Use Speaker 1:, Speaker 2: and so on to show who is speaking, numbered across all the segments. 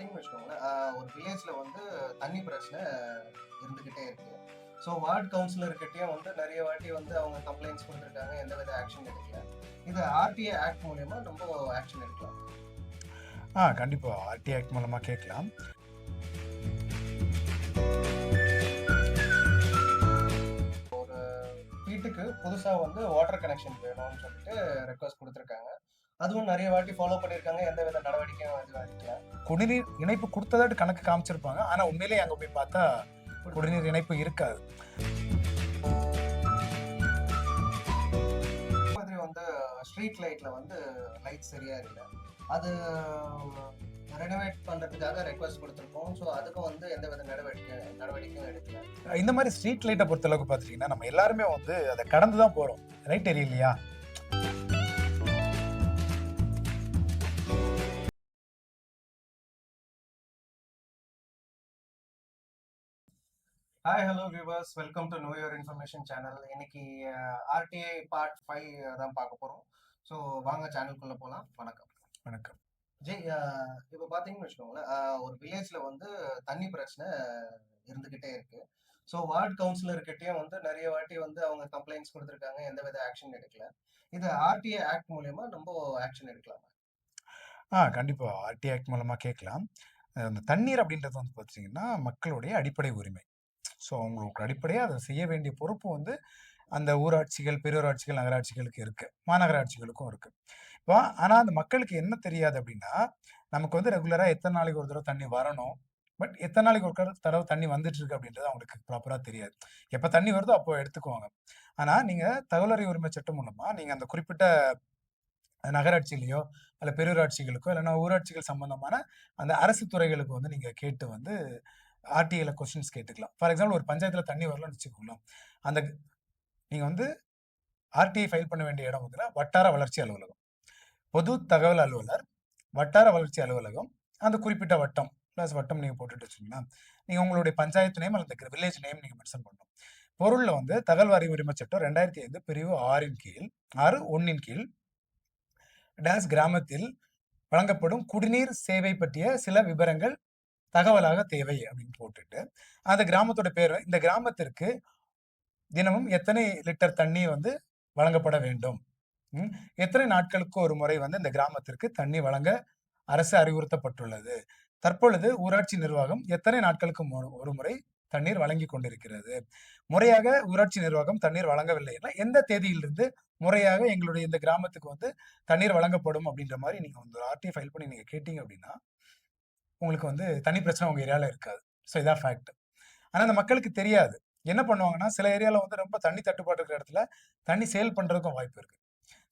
Speaker 1: பார்த்தீங்கன்னு வச்சுக்கோங்களேன் ஒரு வில்லேஜில் வந்து தண்ணி பிரச்சனை இருந்துக்கிட்டே இருக்கு. ஸோ வார்டு கவுன்சிலர்கிட்டயும் வந்து நிறைய வாட்டி வந்து அவங்க கம்ப்ளைண்ட்ஸ் கொடுத்துருக்காங்க எந்த வித ஆக்ஷன் எடுக்கல. இது ஆர்டிஏ ஆக்ட் மூலயமா நம்ம ஆக்ஷன் எடுக்கலாம்.
Speaker 2: ஆ கண்டிப்பாக ஆர்டி ஆக்ட் மூலமாக கேட்கலாம்.
Speaker 1: ஒரு வீட்டுக்கு புதுசாக வந்து வாட்டர் கனெக்ஷன் வேணும்னு சொல்லிட்டு ரெக்வஸ்ட் கொடுத்துருக்காங்க. அதுவும் நிறைய வாட்டி ஃபாலோ பண்ணியிருக்காங்க. எந்த வித நடவடிக்கையும் எடுக்கல
Speaker 2: குடிநீர் இணைப்பு கொடுத்ததாட்டு கணக்கு காமிச்சிருப்பாங்க. ஆனால் உண்மையிலேயே அங்கே போய் பார்த்தா குடிநீர் இணைப்பு இருக்காது.
Speaker 1: மாதிரி வந்து ஸ்ட்ரீட் லைட்ல வந்து லைட் சரியா இல்லை. அது ரெனோவேட் பண்றதுக்காக ரெக்வஸ்ட் கொடுத்துருக்கோம். ஸோ அதுக்கும் வந்து எந்த வித நடவடிக்கை நடவடிக்கையும் எடுக்கல.
Speaker 2: இந்த மாதிரி ஸ்ட்ரீட் லைட்டை பொறுத்தளவுக்கு பார்த்துட்டிங்கன்னா நம்ம எல்லாருமே வந்து அதை கடந்து தான் போகிறோம் ரைட் தெரியலையா?
Speaker 1: Hi hello viewers welcome to know your information channel இன்னைக்கு ஆர்டிஐ பார்ட் ஃபைவ் தான் பார்க்க போகிறோம் ஸோ வாங்க சேனலுக்குள்ளே போகலாம் வணக்கம்.
Speaker 2: வணக்கம்.
Speaker 1: ஜெய் இப்போ பார்த்தீங்கன்னு வச்சுக்கோங்களேன் ஆஹ் ஒரு வில்லேஜில் வந்து தண்ணி பிரச்சனை இருந்துக்கிட்டே இருக்கு. ஸோ வார்டு கவுன்சிலர்கிட்டயும் வந்து நிறைய வாட்டி வந்து அவங்க கம்ப்ளைண்ட்ஸ் கொடுத்துருக்காங்க. எந்த வித ஆக்ஷன் எடுக்கல. இது ஆர்டிஏ ஆக்ட் மூலயமா நம்ம ஆக்ஷன் எடுக்கலாம்?
Speaker 2: ஆ கண்டிப்பாக ஆர்டி ஆக்ட் மூலமாக கேட்கலாம். அந்த தண்ணீர் அப்படின்றது வந்து பார்த்தீங்கன்னா மக்களுடைய அடிப்படை உரிமை. ஸோ அவங்களுக்கு அடிப்படையாக அதை செய்ய வேண்டிய பொறுப்பு வந்து அந்த ஊராட்சிகள் பேரூராட்சிகள் நகராட்சிகளுக்கு இருக்குது மாநகராட்சிகளுக்கும் இருக்குது இப்போ ஆனால் அந்த மக்களுக்கு என்ன தெரியாது அப்படின்னா நமக்கு வந்து ரெகுலராக எத்தனை நாளைக்கு ஒரு தடவை தண்ணி வரணும். பட் எத்தனை நாளைக்கு ஒரு தடவை தடவை தண்ணி வந்துட்டு இருக்கு அப்படின்றது அவங்களுக்கு ப்ராப்பராக தெரியாது. எப்போ தண்ணி வருதோ அப்போ எடுத்துக்குவாங்க. ஆனால் நீங்கள் தகவலறி உரிமை சட்டம் மூலமாக நீங்கள் அந்த குறிப்பிட்ட நகராட்சியிலையோ அல்ல பெரூராட்சிகளுக்கோ இல்லைன்னா ஊராட்சிகள் சம்பந்தமான அந்த அரசு துறைகளுக்கு வந்து நீங்கள் கேட்டு வந்து ஆர்டிஐல கொஸ்டின்ஸ் கேட்டுக்கலாம். ஃபார் எக்ஸாம்பிள் ஒரு பஞ்சாயத்தில் தண்ணி வரலன்னு வச்சுக்கோங்களேன். அந்த நீங்கள் வந்து ஆர்டிஐ ஃபைல் பண்ண வேண்டிய இடம் வந்து வட்டார வளர்ச்சி அலுவலகம். பொது தகவல் அலுவலர் வட்டார வளர்ச்சி அலுவலகம் அந்த குறிப்பிட்ட வட்டம் ப்ளஸ் வட்டம் நீங்கள் போட்டுட்டு வச்சிங்கன்னா நீங்கள் உங்களுடைய பஞ்சாயத்து நேம் அல்லது வில்லேஜ் நேம் நீங்கள் மென்ஷன் பண்ணணும். பொருளில் வந்து தகவல் வரி உரிமை சட்டம் ரெண்டாயிரத்தி ஐந்து பிரிவு ஆறின் கீழ் ஆறு ஒன்னின் கீழ் டேஸ் கிராமத்தில் வழங்கப்படும் குடிநீர் சேவை பற்றிய சில விவரங்கள் தகவலாக தேவை அப்படின்னு போட்டுட்டு அந்த கிராமத்தோட பேர் இந்த கிராமத்திற்கு தினமும் எத்தனை லிட்டர் தண்ணி வந்து வழங்கப்பட வேண்டும்? எத்தனை நாட்களுக்கு ஒரு முறை வந்து இந்த கிராமத்திற்கு தண்ணி வழங்க அரசு அறிவுறுத்தப்பட்டுள்ளது? தற்பொழுது ஊராட்சி நிர்வாகம் எத்தனை நாட்களுக்கு மு- ஒரு முறை தண்ணீர் வழங்கி கொண்டிருக்கிறது? முறையாக ஊராட்சி நிர்வாகம் தண்ணீர் வழங்கவில்லை எந்த தேதியிலிருந்து முறையாக எங்களுடைய இந்த கிராமத்துக்கு வந்து தண்ணீர் வழங்கப்படும் அப்படின்ற மாதிரி நீங்க வந்து ஆர்டிஐ ஃபைல் பண்ணி நீங்க கேட்டீங்க அப்படின்னா உங்களுக்கு வந்து தனி பிரச்சனை உங்கள் ஏரியாவில் இருக்காது. ஸோ இதான் ஃபேக்ட் ஆனால் அந்த மக்களுக்கு தெரியாது. என்ன பண்ணுவாங்கன்னா சில ஏரியாவில் வந்து ரொம்ப தண்ணி தட்டுப்பாடு இருக்கிற இடத்துல தண்ணி சேல் பண்ணுறதுக்கும் வாய்ப்பு இருக்குது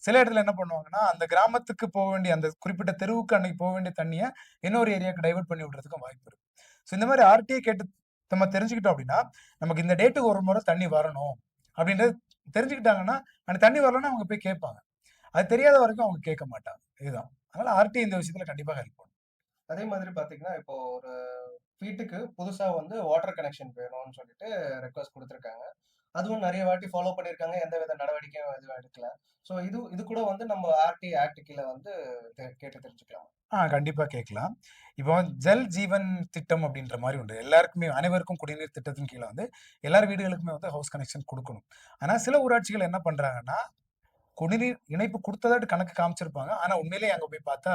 Speaker 2: சில இடத்துல என்ன பண்ணுவாங்கன்னா அந்த கிராமத்துக்கு போக வேண்டிய அந்த குறிப்பிட்ட தெருவுக்கு அன்னைக்கு போக வேண்டிய தண்ணியை இன்னொரு ஏரியாவுக்கு டைவெர்ட் பண்ணி விடுறதுக்கும் வாய்ப்பு இருக்கு. ஸோ இந்த மாதிரி ஆர்டிஐ கேட்டு நம்ம தெரிஞ்சுக்கிட்டோம் அப்படின்னா நமக்கு இந்த டேட்டுக்கு ஒரு முறை தண்ணி வரணும் அப்படின்றது தெரிஞ்சுக்கிட்டாங்கன்னா அந்த தண்ணி வரலன்னா அவங்க போய் கேட்பாங்க. அது தெரியாத வரைக்கும் அவங்க கேட்க மாட்டாங்க. இதுதான். அதனால ஆர்டி இந்த விஷயத்துல கண்டிப்பாக ஹெல்ப் பண்ணும்.
Speaker 1: அதே மாதிரி பார்த்தீங்கன்னா இப்போ ஒரு வீட்டுக்கு புதுசாக வந்து வாட்டர் கனெக்ஷன் வேணும்னு சொல்லிட்டு ரெக்வஸ்ட் கொடுத்துருக்காங்க. அதுவும் நிறைய வாட்டி ஃபாலோ பண்ணியிருக்காங்க எந்த வித நடவடிக்கையும் எதுவும் எடுக்கல. ஸோ இது இது கூட வந்து நம்ம ஆர்டி ஆக்ட் கீழே வந்து கேட்டு தெரிஞ்சுக்கலாம்.
Speaker 2: ஆ கண்டிப்பாக கேட்கலாம். இப்போ ஜல் ஜீவன் திட்டம் அப்படின்ற மாதிரி உண்டு. எல்லாருக்குமே அனைவருக்கும் குடிநீர் திட்டத்தின் கீழே வந்து எல்லார் வீடுகளுக்குமே வந்து ஹவுஸ் கனெக்ஷன் கொடுக்கணும். ஆனால் சில ஊராட்சிகள் என்ன பண்ணுறாங்கன்னா குடிநீர் இணைப்பு கொடுத்ததாட்டு கணக்கு காமிச்சிருப்பாங்க. ஆனால் உண்மையிலேயே அங்கே போய் பார்த்தா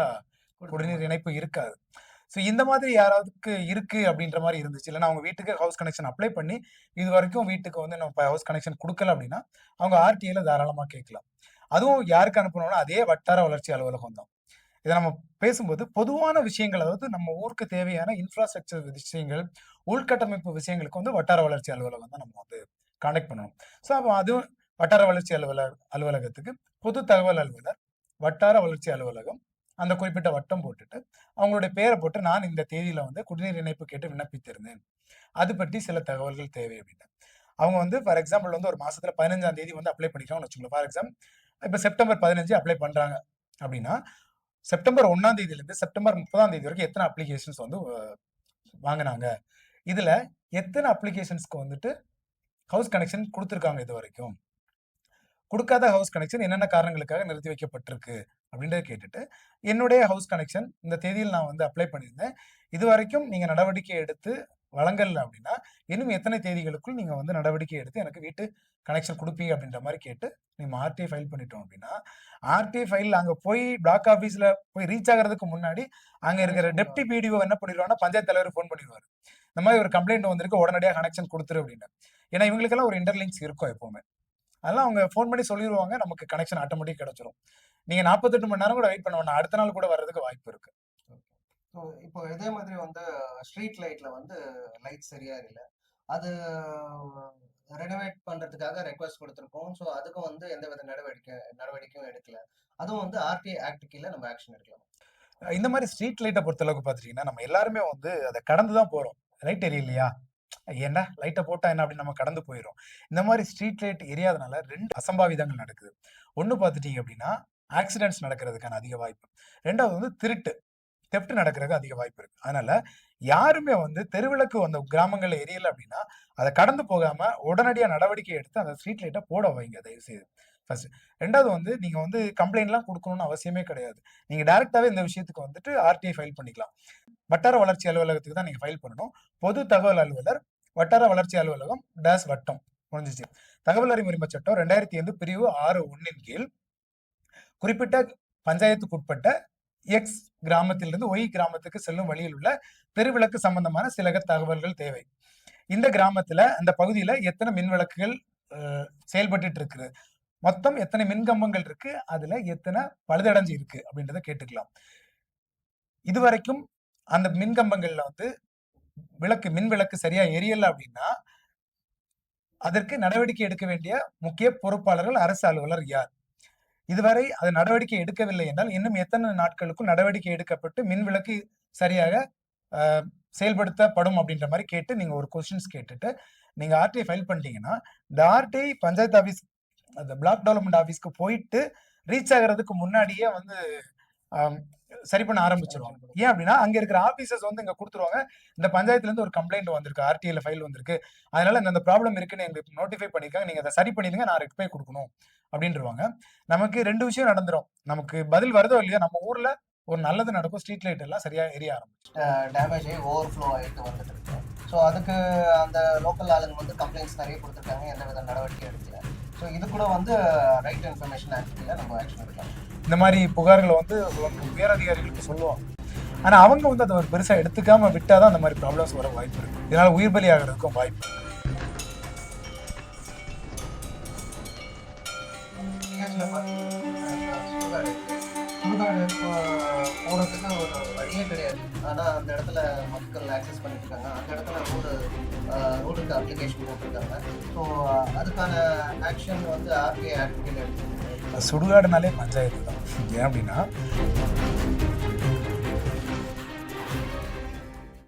Speaker 2: குடிநீர் இணைப்பு இருக்காது. ஸோ இந்த மாதிரி யாராவதுக்கு இருக்கு அப்படின்ற மாதிரி இருந்துச்சு. இல்லைன்னா அவங்க வீட்டுக்கு ஹவுஸ் கனெக்ஷன் அப்ளை பண்ணி இது வரைக்கும் வீட்டுக்கு வந்து நம்ம ஹவுஸ் கனெக்ஷன் கொடுக்கல அப்படின்னா அவங்க ஆர்டிஐல தாராளமாக கேட்கலாம். அதுவும் யாருக்கு அனுப்பணும்னா அதே வட்டார வளர்ச்சி அலுவலகம் தான். இதை நம்ம பேசும்போது பொதுவான விஷயங்கள் அதாவது நம்ம ஊருக்கு தேவையான இன்ஃப்ராஸ்ட்ரக்சர் விஷயங்கள் உள்கட்டமைப்பு விஷயங்களுக்கு வந்து வட்டார வளர்ச்சி அலுவலகம் தான் நம்ம வந்து கான்டாக்ட் பண்ணணும். ஸோ அப்போ அதுவும் வட்டார வளர்ச்சி அலுவலர் அலுவலகத்துக்கு பொது தகவல் அலுவலர் வட்டார வளர்ச்சி அலுவலகம் அந்த குறிப்பிட்ட வட்டம் போட்டுட்டு அவங்களுடைய பேரை போட்டு நான் இந்த தேதியில வந்து குடிநீர் இணைப்பு கேட்டு விண்ணப்பித்திருந்தேன். அது பற்றி சில தகவல்கள் தேவை அப்படின்னு அவங்க வந்து ஃபார் எக்ஸாம்பிள் வந்து ஒரு மாசத்துல பதினஞ்சாம் தேதி வந்து அப்ளை பண்ணிக்கிறாங்கன்னு வச்சுக்கோங்களேன் ஃபார் எக்ஸாம்பிள் இப்போ செப்டம்பர் பதினஞ்சு அப்ளை பண்றாங்க அப்படின்னா செப்டம்பர் ஒன்னாம் தேதியில இருந்து செப்டம்பர் முப்பதாம் தேதி வரைக்கும் எத்தனை அப்ளிகேஷன்ஸ் வந்து வாங்கினாங்க? இதுல எத்தனை அப்ளிகேஷன்ஸ்க்கு வந்துட்டு ஹவுஸ் கனெக்ஷன் கொடுத்துருக்காங்க இது வரைக்கும்? குடுக்காத ஹவுஸ் கனெக்ஷன் என்னென்ன காரணங்களுக்காக நிறுத்தி வைக்கப்பட்டிருக்கு அப்படின்றத கேட்டுட்டு, என்னுடைய ஹவுஸ் கனெக்ஷன் இந்த தேதியில் நான் வந்து அப்ளை பண்ணியிருந்தேன். இதுவரைக்கும் நீங்க நடவடிக்கை எடுத்து வழங்கல அப்படின்னா, இன்னும் எத்தனை தேதிகளுக்குள் நீங்க வந்து நடவடிக்கை எடுத்து எனக்கு வீட்டு கனெக்ஷன் குடுப்பீங்க அப்படின்ற மாரி கேட்டு, நம்ம ஆர்டிஐ ஃபைல் பண்ணிட்டோம் அப்படின்னா, ஆர்டிஐ ஃபைல் அங்க போய் பிளாக் ஆஃபீஸ்ல போய் ரீச் ஆகுறதுக்கு முன்னாடி, அங்க இருக்கிற டெப்டி பிடிஓ என்ன பண்ணிருவாருன்னா, பஞ்சாயத்து தலைவருக்கு ஃபோன் பண்ணிருவாரு. இந்த மாரி ஒரு கம்ப்ளைண்ட் வந்திருக்கு. உடனடியா கனெக்ஷன் குடுத்துரு அப்படின்னு. ஏன்னா இவங்களுக்கெல்லாம் ஒரு இன்டர்லிங்க்ஸ் இருக்கும் எப்பவுமே. அதெல்லாம் அவங்க ஃபோன் பண்ணி சொல்லிருவாங்க. நமக்கு கனெக்ஷன் ஆட்டோமேட்டிக் கிடைச்சிரும். நீங்க 48 மணி நேரம் கூட வெயிட் பண்ண. அடுத்த நாள் கூட வர்றதுக்கு வாய்ப்பு இருக்கு.
Speaker 1: இப்போ இதே மாதிரி வந்து ஸ்ட்ரீட் லைட்ல வந்து லைட் சரியா இல்ல. அது ரெனோவேட் பண்றதுக்காக ரெக்வெஸ்ட் குடுத்திருக்கோம். ஸோ அதுக்கும் வந்து எந்தவித நடவடிக்கை நடவடிக்கையும் எடுக்கல. அதுவும் வந்து ஆர்டிஐ ஆக்ட் கீழ நம்ம ஆக்ஷன் எடுக்கலாம்.
Speaker 2: இந்த மாரி ஸ்ட்ரீட் லைட்ட பொறுத்தளவுக்கு பார்த்துட்டீங்கன்னா, நம்ம எல்லாருமே வந்து அத கடந்து தான் போறோம். லைட் எரியலையா? ஏன்டா லைட்டை போட்டா என்ன அப்படின்னு நம்ம கடந்து போயிடும் இந்த மாதிரி ஸ்ட்ரீட் லைட் எரியாதனால ரெண்டு அசம்பாவிதங்கள் நடக்குது. ஒன்று பார்த்துட்டீங்க அப்படின்னா, ஆக்சிடென்ட்ஸ் நடக்கிறதுக்கான அதிக வாய்ப்பு. ரெண்டாவது வந்து திருட்டு. தெப்ட் நடக்கிறதுக்கு அதிக வாய்ப்பு இருக்கு. அதனால யாருமே வந்து தெருவிளக்கு அந்த கிராமங்கள்ல எரியல அப்படின்னா, அதை கடந்து போகாம உடனடியா நடவடிக்கை எடுத்து அந்த ஸ்ட்ரீட் லைட்டை போட வைங்க தயவு செய்து. ஃபர்ஸ்ட். ரெண்டாவது வந்து நீங்க வந்து கம்ப்ளைண்ட்லாம் கொடுக்கணும்னு அவசியமே கிடையாது. நீங்க டைரக்ட்டாவே இந்த விஷயத்துக்கு வந்துட்டு ஆர்டிஐ ஃபைல் பண்ணிக்கலாம். வட்டார வளர்ச்சி அலுவலகத்துக்கு தான் நீங்க ஃபைல் பண்ணணும். பொது தகவல் அலுவலர், வட்டார வளர்ச்சி அலுவலகம், டேஸ் வட்டம். முடிஞ்சிச்சு தகவல் அறியும் உரிமை சட்டம் 2005 பிரிவு ஆறு ஒன்னின் கீழ் குறிப்பிட்ட பஞ்சாயத்துக்குட்பட்ட எக்ஸ் கிராமத்திலிருந்து ஒய் கிராமத்துக்கு செல்லும் வழியில் உள்ள தெருவிளக்கு சம்பந்தமான சில தகவல்கள் தேவை. இந்த கிராமத்துல, அந்த பகுதியில எத்தனை மின் விளக்குகள் செயல்பட்டு இருக்குது? மொத்தம் எத்தனை மின்கம்பங்கள் இருக்கு? அதுல எத்தனை பழுதடைஞ்சு இருக்கு? அப்படின்றத கேட்டுக்கலாம். இதுவரைக்கும் அந்த மின்கம்பங்கள்ல வந்து விளக்கு மின் விளக்கு சரியா எரியல அப்படின்னா அதற்கு நடவடிக்கை எடுக்க வேண்டிய முக்கிய பொறுப்பாளர்கள் அரசு அலுவலர் யார்? இதுவரை அது நடவடிக்கை எடுக்கவில்லை என்றால், இன்னும் எத்தனை நாட்களுக்கும் நடவடிக்கை எடுக்கப்பட்டு மின் விளக்கு சரியாக செயல்படுத்தப்படும் அப்படின்ற மாதிரி கேட்டு நீங்க ஒரு கொஸ்டின்ஸ் கேட்டுட்டு, நீங்க ஆர்டிஐ ஃபைல் பண்ணிட்டீங்கன்னா, இந்த ஆர்டிஐ பஞ்சாயத்து ஆஃபீஸ் அந்த பிளாக் டெவலப்மெண்ட் ஆஃபீஸ்க்கு போயிட்டு ரீச் ஆகிறதுக்கு முன்னாடியே வந்து சரி பண்ண ஆரம்பிச்சிருவாங்க ஏன் அப்படின்னா, அங்க இருக்கிற ஆபீசர்ஸ் வந்து இங்க கொடுத்துருவாங்க இந்த பஞ்சாயத்துல இருந்து ஒரு கம்ப்ளைண்ட் வந்திருக்கு. ஆர்டிஐல ஃபைல் வந்திருக்கு. அதனால இந்த ப்ராப்ளம் இருக்குன்னு எங்களுக்கு நோட்டிஃபை பண்ணிருக்காங்க நீங்க அதை சரி பண்ணிடுங்க. நான் ரெக்டிஃபை கொடுக்கணும் அப்படின்றவாங்க நமக்கு ரெண்டு விஷயம் நடந்துரும். நமக்கு பதில் வருதோ இல்லையோ, நம்ம ஊர்ல ஒரு நல்லது நடக்கும். ஸ்ட்ரீட் லைட் எல்லாம் சரியா எரிய ஆரம்பிச்சு
Speaker 1: டேமேஜ் டேமேஜ் ஓவர் ஃப்ளோ ஆகிட்டு வந்துட்டு இருக்கு. ஸோ அதுக்கு அந்த லோக்கல் ஆளுங்க வந்து கம்ப்ளைண்ட்ஸ் நிறைய கொடுத்துருக்காங்க எந்த வித நடவடிக்கையும் எடுக்கல. ஸோ இது கூட வந்து ரைட் இன்ஃபர்மேஷன் ஆக்ட் நம்ம ஆக்ஷன் எடுக்கலாம்.
Speaker 2: இந்த மாதிரி புகார்களை வந்து உயர் அதிகாரிகளுக்கு சொல்லுவாங்க. ஆனா அவங்க வந்து அதை ஒரு பெருசா எடுத்துக்காம விட்டால் தான் அந்த மாதிரி ப்ராப்ளம்ஸ் வர வாய்ப்பு இருக்கு. இதனால உயிர் பலி வாய்ப்பு
Speaker 1: போகிறதுக்கு ஒரு வழியே கிடையாது. ஆனால் அந்த இடத்துல மக்கள் ஆக்சஸ் பண்ணிட்டு இருக்காங்க. அந்த இடத்துல ரோடு ரோடுக்கு அப்ளிகேஷன் போட்டிருக்காங்க. ஸோ அதுக்கான ஆக்ஷன் வந்து ஆர்டிஐ ஆக்ட் கீழ
Speaker 2: சுடுகாடுனாலே பஞ்சாயத்து தான். ஏன் அப்படின்னா